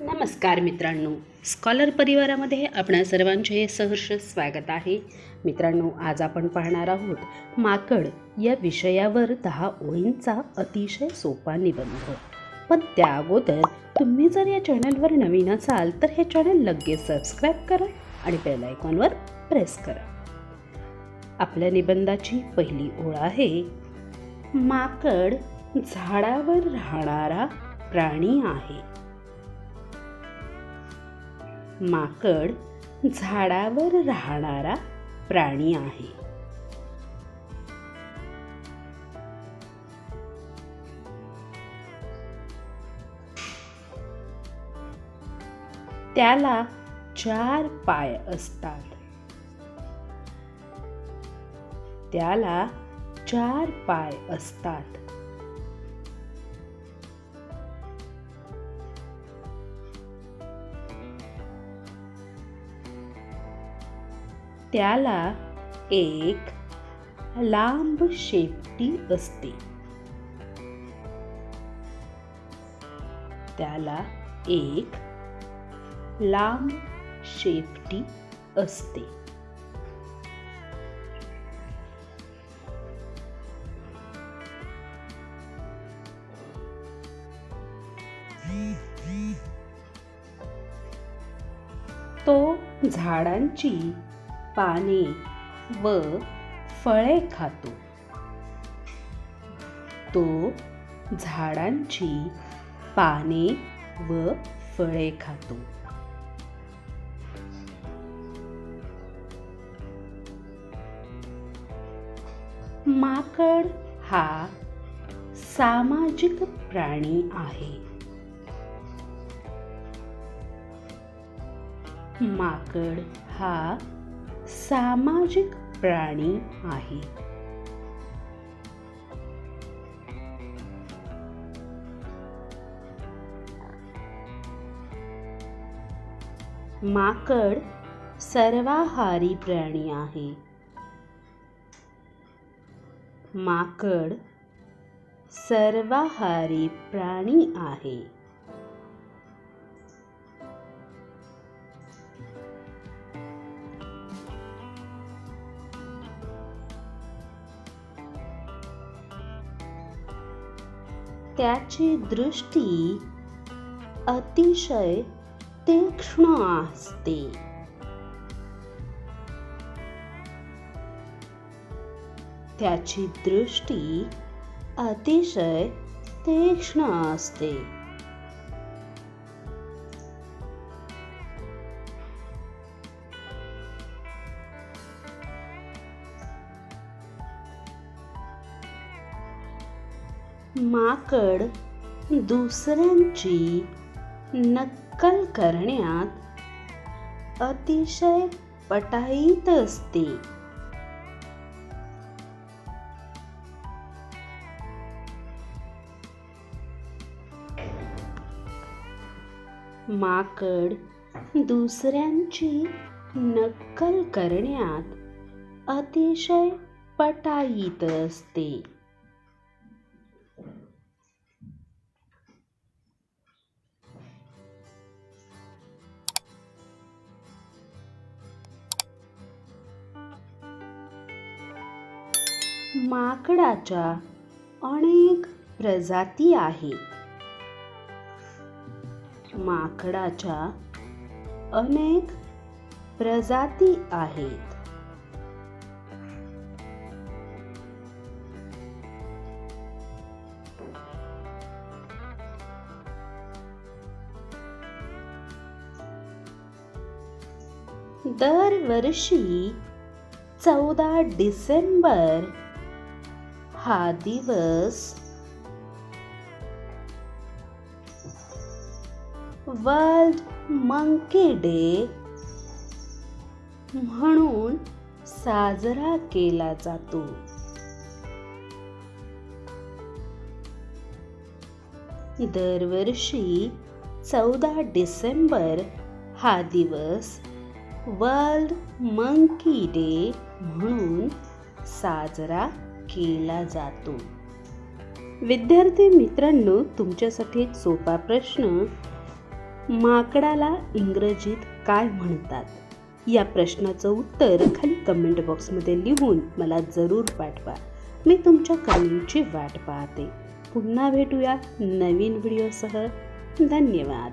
नमस्कार मित्रांनो. स्कॉलर परिवारामध्ये आपणा सर्वांचे सहर्ष स्वागत आहे. मित्रांनो आज आपण पाहणार आहोत माकड या विषयावर दहा ओळींचा अतिशय सोपा निबंध. पण त्या अगोदर तुम्ही जर या चॅनलवर नवीन असाल तर हे चॅनल लगेच सबस्क्राईब करा आणि बेल आयकॉनवर प्रेस करा. आपल्या निबंधाची पहिली ओळ आहे माकड झाडावर राहणारा प्राणी आहे. माकड झाडावर राहणारा प्राणी आहे. त्याला चार पाय असतात. त्याला चार पाय असतात. त्याला एक लांब शेपटी असते. त्याला एक लांब शेपटी असते. तो झाडांची पाने व फळे खातो. तो झाडांची पाने व फळे खातो. माकड हा सामाजिक प्राणी आहे. माकड हा सामाजिक प्राणी आहे. माकड सर्वाहारी प्राणी आहे. माकड सर्वाहारी प्राणी आहे. त्याची दृष्टी अतिशय तीक्ष्ण असते. त्याची दृष्टी अतिशय तीक्ष्ण असते. माकड दुसऱ्यांची नक्कल करण्यात अतिशय पटाईत असते. माकड दुसऱ्यांची नक्कल करण्यात अतिशय पटाईत असते. माकडाच्या अनेक प्रजाती आहेत माकडाच्या अनेक प्रजाती आहेत. दरवर्षी चौदा डिसेंबर हा दिवस वर्ल्ड मंकी डे म्हणून साजरा केला जातो. दरवर्षी चौदा डिसेंबर हा दिवस वर्ल्ड मंकी डे म्हणून साजरा केला जातो. विद्यार्थी मित्रांनो तुमच्यासाठी सोपा प्रश्न. माकडाला इंग्रजीत काय म्हणतात? या प्रश्नाचं उत्तर खाली कमेंट बॉक्समध्ये लिहून मला जरूर पाठवा. मी तुमच्या कमेंटची वाट पाहते. पुन्हा भेटूया नवीन व्हिडिओसह धन्यवाद.